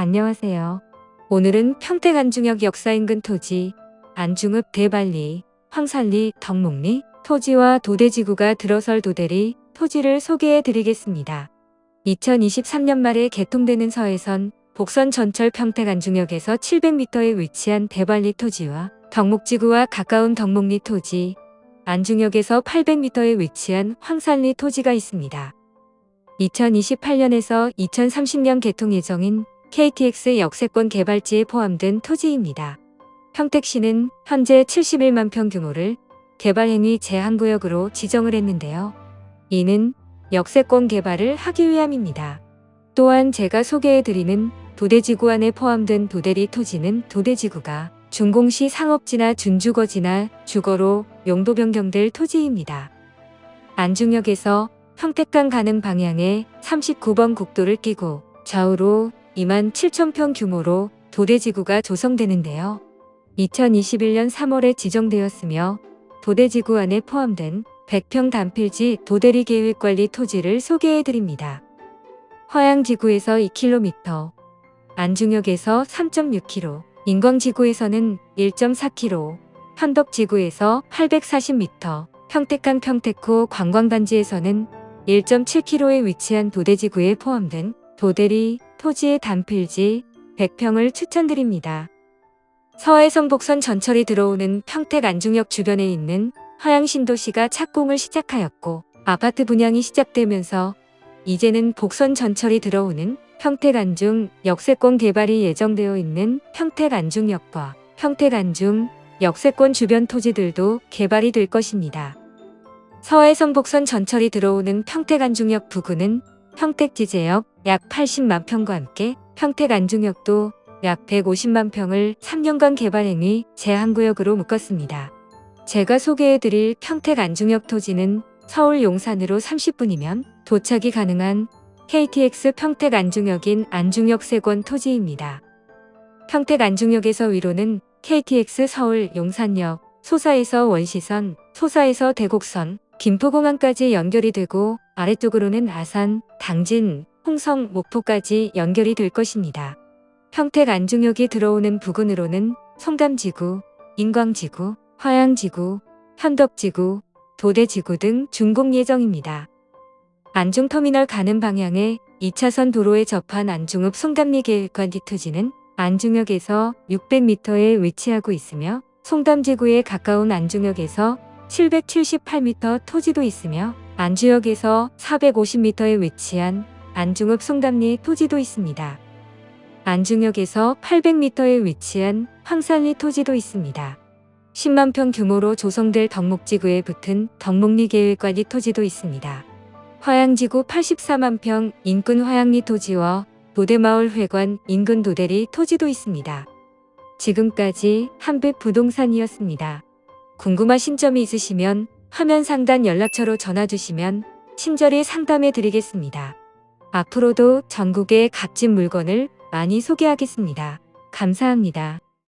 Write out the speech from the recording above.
안녕하세요. 오늘은 평택 안중역 역사 인근 토지, 안중읍 대발리, 황산리, 덕목리, 토지와 도대지구가 들어설 도대리, 토지를 소개해 드리겠습니다. 2023년 말에 개통되는 서해선 복선 전철 평택 안중역에서 700m에 위치한 대발리 토지와 덕목지구와 가까운 덕목리 토지, 안중역에서 800m에 위치한 황산리 토지가 있습니다. 2028년에서 2030년 개통 예정인 KTX 역세권 개발지에 포함된 토지입니다. 평택시는 현재 71만 평 규모를 개발행위 제한구역으로 지정을 했는데요. 이는 역세권 개발을 하기 위함입니다. 또한 제가 소개해드리는 도대지구 안에 포함된 도대리 토지는 도대지구가 준공시 상업지나 준주거지나 주거로 용도 변경될 토지입니다. 안중역에서 평택간 가는 방향에 39번 국도를 끼고 좌우로 2만 7천 평 규모로 도대지구가 조성되는데요. 2021년 3월에 지정되었으며 도대지구 안에 포함된 100평 단필지 도대리 계획 관리 토지를 소개해드립니다. 화양지구에서 2km, 안중역에서 3.6km, 인광지구에서는 1.4km, 현덕지구에서 840m, 평택간 평택호 관광단지에서는 1.7km에 위치한 도대지구에 포함된 도대리 토지의 단필지 100평을 추천드립니다. 서해선 복선 전철이 들어오는 평택 안중역 주변에 있는 화양신도시가 착공을 시작하였고 아파트 분양이 시작되면서 이제는 복선 전철이 들어오는 평택 안중 역세권 개발이 예정되어 있는 평택 안중역과 평택 안중 역세권 주변 토지들도 개발이 될 것입니다. 서해선 복선 전철이 들어오는 평택 안중역 부근은 평택 지제역 약 80만 평과 함께 평택 안중역도 약 150만 평을 3년간 개발행위 제한구역으로 묶었습니다. 제가 소개해드릴 평택 안중역 토지는 서울 용산으로 30분이면 도착이 가능한 KTX 평택 안중역인 안중역 세권 토지입니다. 평택 안중역에서 위로는 KTX 서울 용산역, 소사에서 원시선, 소사에서 대곡선, 김포공항까지 연결이 되고 아래쪽으로는 아산, 당진, 홍성, 목포까지 연결이 될 것입니다. 평택 안중역이 들어오는 부근으로는 송담지구, 인광지구, 화양지구, 현덕지구, 도대지구 등 준공 예정입니다. 안중터미널 가는 방향에 2차선 도로에 접한 안중읍 송담리 계획관 뒤토지는 안중역에서 600m에 위치하고 있으며 송담지구에 가까운 안중역에서 778m 토지도 있으며 안주역에서 450m에 위치한 안중읍 송담리 토지도 있습니다. 안중역에서 800m에 위치한 황산리 토지도 있습니다. 10만 평 규모로 조성될 덕목지구에 붙은 덕목리 계획관리 토지도 있습니다. 화양지구 84만 평 인근 화양리 토지와 도대마을 회관 인근 도대리 토지도 있습니다. 지금까지 한빛 부동산이었습니다. 궁금하신 점이 있으시면 화면 상단 연락처로 전화 주시면 친절히 상담해 드리겠습니다. 앞으로도 전국의 값진 물건을 많이 소개하겠습니다. 감사합니다.